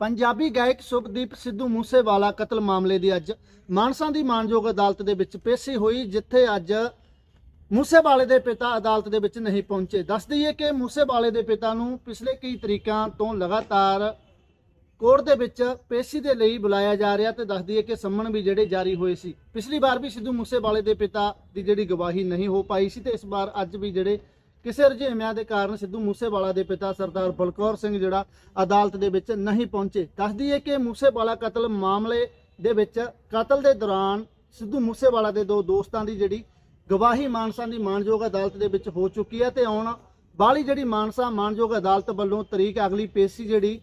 ਪੰਜਾਬੀ ਗਾਇਕ ਸੁਭਦੀਪ ਸਿੱਧੂ ਮੂਸੇਵਾਲਾ ਕਤਲ ਮਾਮਲੇ ਦੀ ਅੱਜ ਮਾਨਸਾ ਦੀ ਮਾਨਯੋਗ ਅਦਾਲਤ ਦੇ ਵਿੱਚ ਪੇਸ਼ੀ ਹੋਈ, ਜਿੱਥੇ ਅੱਜ ਮੂਸੇਵਾਲੇ ਦੇ ਪਿਤਾ ਅਦਾਲਤ ਦੇ ਵਿੱਚ ਨਹੀਂ ਪਹੁੰਚੇ। ਦੱਸ ਦਈਏ ਕਿ ਮੂਸੇਵਾਲੇ ਦੇ ਪਿਤਾ ਨੂੰ ਪਿਛਲੇ ਕਈ ਤਰੀਕਾਂ ਤੋਂ ਲਗਾਤਾਰ ਕੋਰਟ ਦੇ ਵਿੱਚ ਪੇਸ਼ੀ ਦੇ ਲਈ ਬੁਲਾਇਆ ਜਾ ਰਿਹਾ ਤੇ ਦੱਸ ਦਈਏ ਕਿ ਸੰਮਣ ਵੀ ਜਿਹੜੇ ਜਾਰੀ ਹੋਏ ਸੀ। ਪਿਛਲੀ ਵਾਰ ਵੀ ਸਿੱਧੂ ਮੂਸੇਵਾਲੇ ਦੇ ਪਿਤਾ ਦੀ ਜਿਹੜੀ ਗਵਾਹੀ ਨਹੀਂ ਹੋ ਪਾਈ ਸੀ ਤੇ ਇਸ ਵਾਰ ਅੱਜ ਵੀ ਜਿਹੜੇ ਕਿਸੇ ਰੁਝੇਵਿਆਂ ਦੇ ਕਾਰਨ ਸਿੱਧੂ ਮੂਸੇਵਾਲਾ ਦੇ ਪਿਤਾ ਸਰਦਾਰ ਬਲਕੌਰ ਸਿੰਘ ਜਿਹੜਾ ਅਦਾਲਤ ਦੇ ਵਿੱਚ ਨਹੀਂ ਪਹੁੰਚੇ। ਦੱਸਦੀ ਦਈਏ ਕਿ ਮੂਸੇਵਾਲਾ ਕਤਲ ਮਾਮਲੇ ਦੇ ਵਿੱਚ ਕਤਲ ਦੇ ਦੌਰਾਨ ਸਿੱਧੂ ਮੂਸੇਵਾਲਾ ਦੇ ਦੋ ਦੋਸਤਾਂ ਦੀ ਜਿਹੜੀ ਗਵਾਹੀ ਮਾਨਸਾ ਦੀ ਮਾਨਯੋਗ ਅਦਾਲਤ ਦੇ ਵਿੱਚ ਹੋ ਚੁੱਕੀ ਹੈ ਤੇ ਆਉਣ ਵਾਲੀ ਜਿਹੜੀ ਮਾਨਸਾ ਮਾਨਯੋਗ ਅਦਾਲਤ ਵੱਲੋਂ ਤਰੀਕ ਅਗਲੀ ਪੇਸ਼ੀ ਜਿਹੜੀ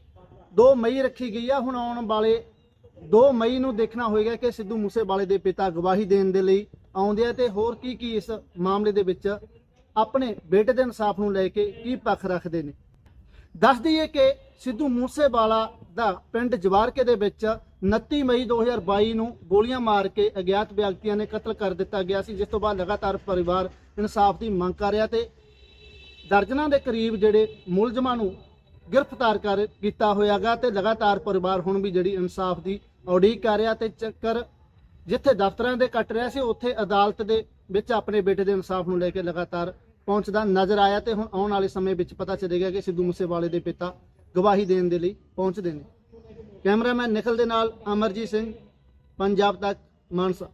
2 ਮਈ ਰੱਖੀ ਗਈ ਆ। ਹੁਣ ਆਉਣ ਵਾਲੇ 2 ਮਈ ਨੂੰ ਦੇਖਣਾ ਹੋਏਗਾ ਕਿ ਸਿੱਧੂ ਮੂਸੇਵਾਲੇ ਦੇ ਪਿਤਾ ਗਵਾਹੀ ਦੇਣ ਦੇ ਲਈ ਆਉਂਦੇ ਆ ਤੇ ਹੋਰ ਕੀ ਕੀ ਇਸ ਮਾਮਲੇ ਦੇ ਵਿੱਚ ਆਪਣੇ ਬੇਟੇ ਦੇ ਇਨਸਾਫ ਨੂੰ ਲੈ ਕੇ ਕੀ ਪੱਖ ਰੱਖਦੇ ਨੇ। ਦੱਸ ਦਈਏ ਕਿ ਸਿੱਧੂ ਮੂਸੇਵਾਲਾ ਦਾ ਪਿੰਡ ਜਵਾਰਕੇ ਦੇ ਵਿੱਚ 29 ਮਈ 2022 ਨੂੰ ਗੋਲੀਆਂ ਮਾਰ ਕੇ ਅਗਿਆਤ ਵਿਅਕਤੀਆਂ ਨੇ ਕਤਲ ਕਰ ਦਿੱਤਾ ਗਿਆ ਸੀ, ਜਿਸ ਤੋਂ ਬਾਅਦ ਲਗਾਤਾਰ ਪਰਿਵਾਰ ਇਨਸਾਫ ਦੀ ਮੰਗ ਕਰ ਰਿਹਾ ਤੇ ਦਰਜਨਾਂ ਦੇ ਕਰੀਬ ਜਿਹੜੇ ਮੁਲਜ਼ਮਾਂ ਨੂੰ ਗ੍ਰਿਫਤਾਰ ਕਰ ਕੀਤਾ ਹੋਇਆਗਾ ਤੇ ਲਗਾਤਾਰ ਪਰਿਵਾਰ ਹੁਣ ਵੀ ਜਿਹੜੀ ਇਨਸਾਫ ਦੀ ਉਡੀਕ ਕਰ ਰਿਹਾ ਤੇ ਚੱਕਰ ਜਿੱਥੇ ਦਫ਼ਤਰਾਂ ਦੇ ਕੱਟ ਰਿਹਾ ਸੀ, ਉੱਥੇ ਅਦਾਲਤ ਦੇ ਵਿੱਚ ਆਪਣੇ ਬੇਟੇ ਦੇ ਇਨਸਾਫ ਨੂੰ ਲੈ ਕੇ ਲਗਾਤਾਰ ਪਹੁੰਚਦਾ ਨਜ਼ਰ ਆਇਆ ਤੇ ਹੁਣ ਆਉਣ ਵਾਲੇ ਸਮੇਂ ਵਿੱਚ ਪਤਾ ਚੱਲੇਗਾ ਕਿ ਸਿੱਧੂ ਮੂਸੇਵਾਲੇ ਦੇ ਪਿਤਾ ਗਵਾਹੀ ਦੇਣ ਦੇ ਲਈ ਪਹੁੰਚਦੇ ਨੇ। ਕੈਮਰਾਮੈਨ ਨਿਖਲ ਦੇ ਨਾਲ ਅਮਰਜੀਤ ਸਿੰਘ, ਪੰਜਾਬ ਤੱਕ, ਮਾਨਸਾ।